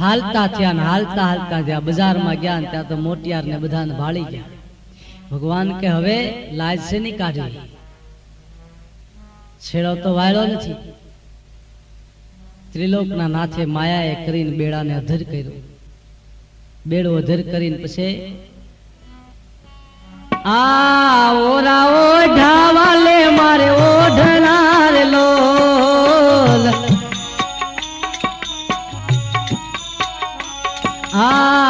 હાલતા થયા ને હાલતા હાલતા જ્યાં બજારમાં ગયા ને ત્યાં તો મોટિયાર ને બધાને ભાળી ગયા. ભગવાન કે હવે લાજ છે નહીં કાઢી છેડો તો વાળ્યો નથી. ત્રિલોકના નાથે માયાએ કરીને બેડાને અધર કર્યો. બેડો અધર કરીને પછી આ ઓરા ઓઢાવા લે મારે ઓઢનાર લોલ. આ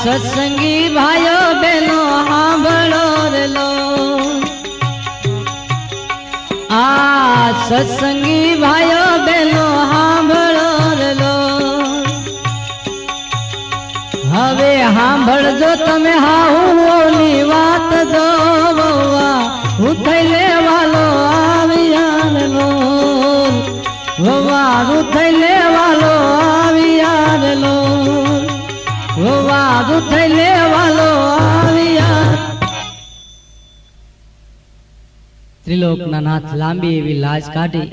સત્સંગી ભાઈઓ બેનો સાંભળો રેલો આ સત્સંગી ભાઈઓ બેનો સાંભળો રેલો હવે સાંભળજો તમે હાહુઓની વાત જો વહુઆ, હું થઈ લેવાલો આવી આવેલો. વવારું થઈ થઈ લેવાલો આવી નાથ લાંબી એવી લાજ કાઢી.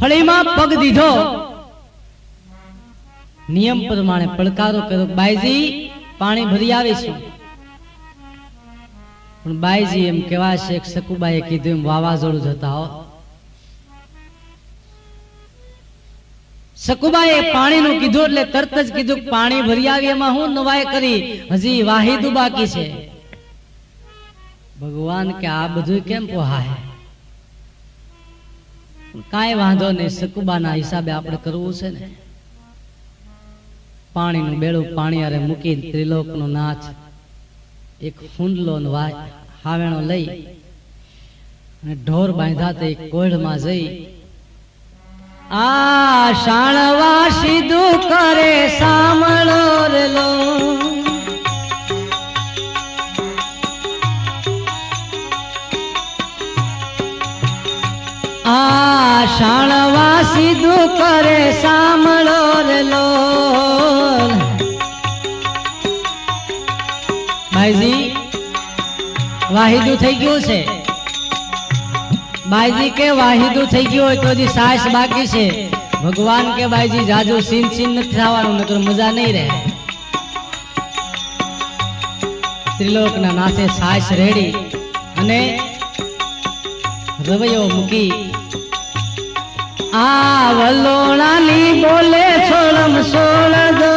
ફળીમાં પગ દીધો. નિયમ પ્રમાણે પડકારો કર્યો. બાઈજી, પાણી ભરી આવીશું. પણ બાઈજી એમ કેવા છે સકુબાએ કીધું એમ વાવાઝોડું જતા હો. સકુબાએ પાણીનું કીધું એટલે તરત જ કીધું પાણી ભરી આવી, એમાં હું નવાય કરી. હજી વાહિદુ બાકી છે. ભગવાન કે આ બધું કેમ પોહાય? કાંઈ વાંધો નહીં, સકુબાના હિસાબે આપણે કરવું છે ને. પાણીનું બેડું પાણી અરે મૂકી ત્રિલોકનો નાચ એક ફૂંડલો હાવેણો લઈ અને ઢોર બાંધા તે કોઢમાં જઈ આ શાણવા સીધું કરે સાંભળો રેલો આ શાણવા સીધું કરે સાંભળો રેલો ભાઈજી, વાહિદું થઈ ગયું છે. બાઈજી કે વાહિદું થઈ ગયું હોય તો હજી સાસ બાકી છે. ભગવાન કે બાઈજી, જાજુ સીન સીન નથી થવાનું, નકર મજા નહીં રહે. ત્રિલોકના નાથે સાસ રેડી અને રવૈયો મૂકી. આ વલોણાની બોલે છોડમ સોળ દો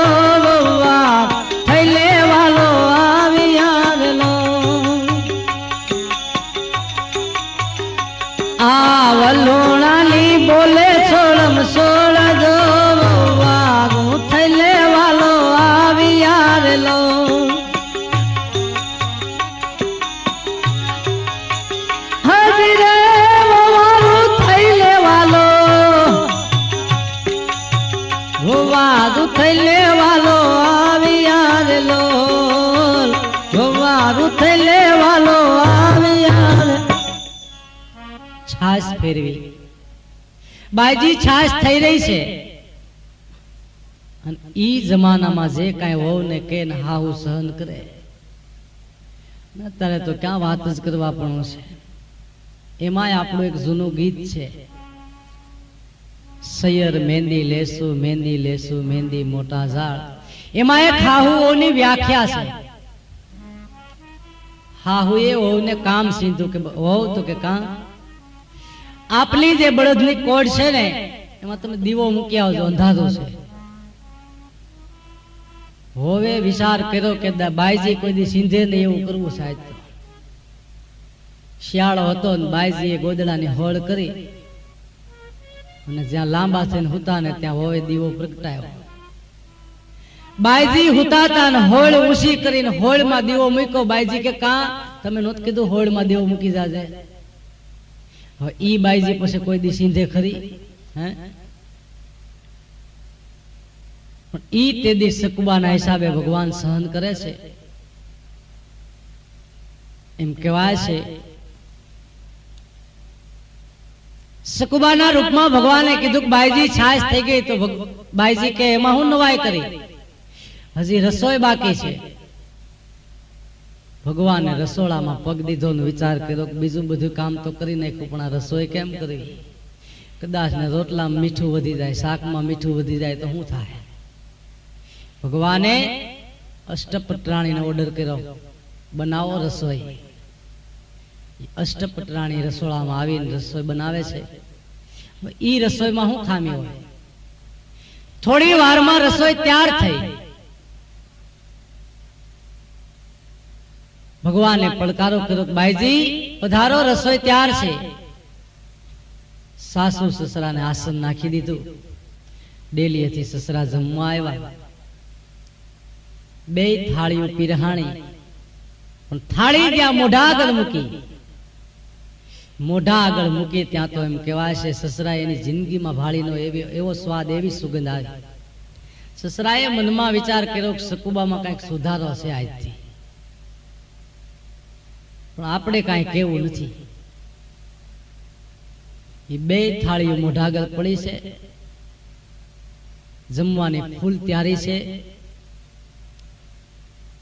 બાયજી છાશ થઈ રહી છે. અને ઈ જમાનામાં જે કાંઈ હોવ ને કે હાહુ સહન કરે અત્યારે તો ક્યાં વાત જ કરવા પણ છે. એમાંય આપણું એક જૂનું ગીત છે. સૈયર મહેંદી લેસુ મહેંદી લેસુ મહેંદી મોટા ઝાડ. એમાં એક હાહુઓની વ્યાખ્યા છે. હાહુએ ને કામ સીધું કે હોવ તો કે કામ આપલી જે બળદની કોડ છે ને, એમાં તમે દીવો મૂકી આવજો, અંધાધો છે. હોવે વિચાર કર્યો કે બાઈજી કોઈ સિંધે ને એવું કરવું સાહેબ શિયાળો હતો ને બાઈજીએ ગોદડાની હોળ કરી અને જ્યાં લાંબા છે હુતા ને ત્યાં હોવે દીવો પ્રગટાયો. બાઈજી હુતાતા ને હોળ ઊંચી કરીને હોળમાં દીવો મૂક્યો. બાઈજી કે, કા? તમે નહોત કીધું હોળમાં દીવો મૂકી જાજે. હવે ઈ બાઈજી પછી કોઈ દી સિંધે ખરી પણ ઈ તે દી સકુબાના હિસાબે ભગવાન સહન કરે છે. એમ કહેવાય છે સકુબાના રૂપમાં ભગવાને કીધું કે બાઈજી છાશ થઈ ગઈ તો બાઈજી કે એમાં હું નવાઈ કરી? હજી રસોઈ બાકી છે. ભગવાને રસોડામાં પગ દીધો વિચાર કર્યો બીજું બધું કામ તો કરી નાખ્યું, પણ આ રસોઈ કેમ કરી? કદાચ ને રોટલામાં મીઠું વધી જાય, શાકમાં મીઠું વધી જાય તો શું થાય? ભગવાને અષ્ટપટરાણીને ઓર્ડર કર્યો, બનાવો રસોઈ. અષ્ટપટરાણી રસોડામાં આવીને રસોઈ બનાવે છે. એ રસોઈમાં શું ખામી હોય? થોડી વારમાં રસોઈ તૈયાર થઈ. ભગવાને પડકારો કર્યો બાઈજી પધારો રસોઈ તૈયાર છે. સાસુ સસરાને આસન નાખી દીધું. ડેલીએથી સસરા જમવા આવ્યા. બે થાળીઓ પીરહાણી. પણ થાળી ત્યાં મોઢા આગળ મૂકી. મોઢા આગળ મૂકી ત્યાં તો એમ કહેવાય છે સસરા એની જિંદગીમાં ભાળીનો એવી એવો સ્વાદ એવી સુગંધ આવી. સસરાએ મનમાં વિચાર કર્યો કે સકુબામાં કંઈક સુધારો છે આજથી. પણ આપણે કાંઈ કેવું નથી. એ બે થાળીઓ મોઢાગર પડી છે. જમવાની ફૂલ તૈયારી છે.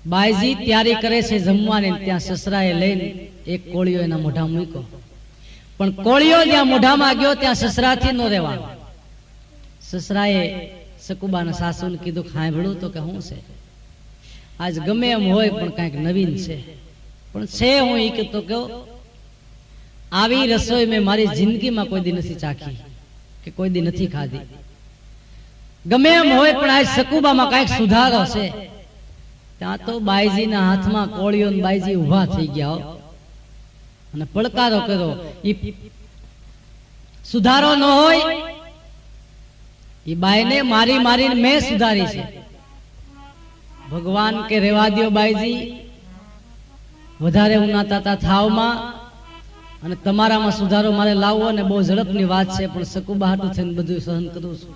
બાયજી તૈયારી કરે છે જમવાની ત્યાં સસરાએ લઈને એક કોળીઓ એના મોઢા મૂક્યો. પણ કોળીઓ જ્યાં મોઢામાં ગયો ત્યાં સસરાથી નો રહેવા સસરાએ સકુબાના સાસુને કીધું ખાંભળું તો કે શું છે? આજ ગમે એમ હોય પણ કાંઈક નવીન છે. પણ છે હું એ કહેતો કહો આવી રસોઈ મેં મારી જિંદગીમાં કોઈ દી નથી ચાખી કે કોઈ દી નથી ખાધી. ગમે એમ હોય પણ આજ સકુબામાં કાંઈક સુધારો છે. ત્યાં તો બાઈજીના હાથમાં કોળીઓ બાઈજી ઊભા થઈ ગયા. અને પડકારો કર્યો. ઈ સુધારો ન હોય એ બાઈને મારી મારીને મેં સુધારી છે. ભગવાન કે રેવા દ્યો બાઈજી. વધારે ઉનાતા થાવમાં અને તમારામાં સુધારો મારે લાવવો ને બહુ ઝડપની વાત છે, પણ સકુબા હાટું થઈને બધું સહન કરું છું.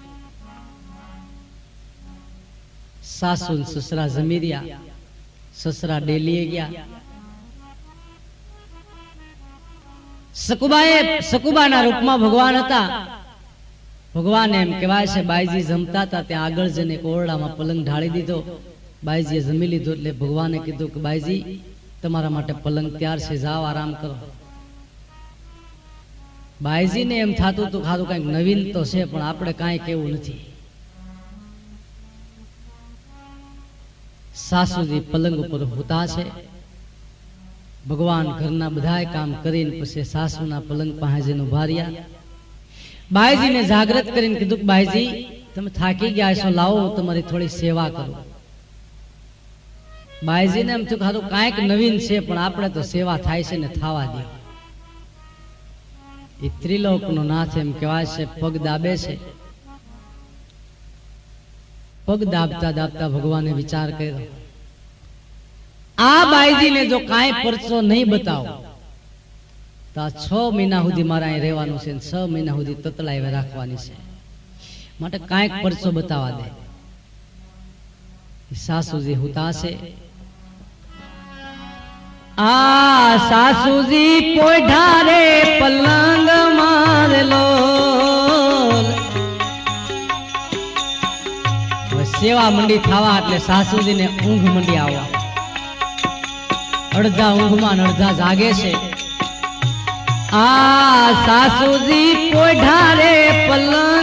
સાસુ સસરા જમી રહ્યા સસરા ડેલીએ ગયા. સકુબાએ સકુબાના રૂપમાં ભગવાન હતા. ભગવાન એમ કહેવાય છે, બાઈજી જમતા હતા, ત્યાં આગળ જઈને ઓરડામાં પલંગ ઢાળી દીધો. બાઈજીએ જમી લીધો એટલે ભગવાને કીધું કે બાઈજી તમારા માટે પલંગ તૈયાર છે, જાઓ, આરામ કરો. બાયજીને એમ થતું હતું ખાધું કંઈક નવીન તો છે, પણ આપણે કાંઈ કેવું નથી. સાસુજી પલંગ ઉપર હોતા છે. ભગવાન ઘરના બધાય કામ કરીને પછી સાસુના પલંગ પાસે જઈને ઊભા રહ્યા. બાઈજીને જાગૃત કરીને કીધું બાઈજી, તમે થાકી ગયા છો, લાવો તમારી થોડી સેવા કરું. બાઈજીને એમ થયું ખાધું કાંઈક નવીન છે, પણ આપણે તો સેવા થાય છે ને થાવા દે. એ ત્રિલોકનો નાથ એમ કહેવાય છે, પગ દાબે છે. પગ દાબતા દાબતા ભગવાને વિચાર કર્યો. આ બાઈજીને જો કાંઈ પરચો નહીં બતાવો, તો આ છ મહિના સુધી મારે અહીં રહેવાનું છે છ મહિના સુધી તતલાઈ રાખવાની છે. માટે કાંઈક પરચો બતાવવા દે. સાસુજી હુતા છે આ સાસુજી પોઢા પલંગ મારેલો. સેવા મંડી થવા એટલે સાસુજીને ઊંઘ મંડી આવવા. અડધા ઊંઘમાં અડધા જાગે છે. આ સાસુજી પોઢા પલંગ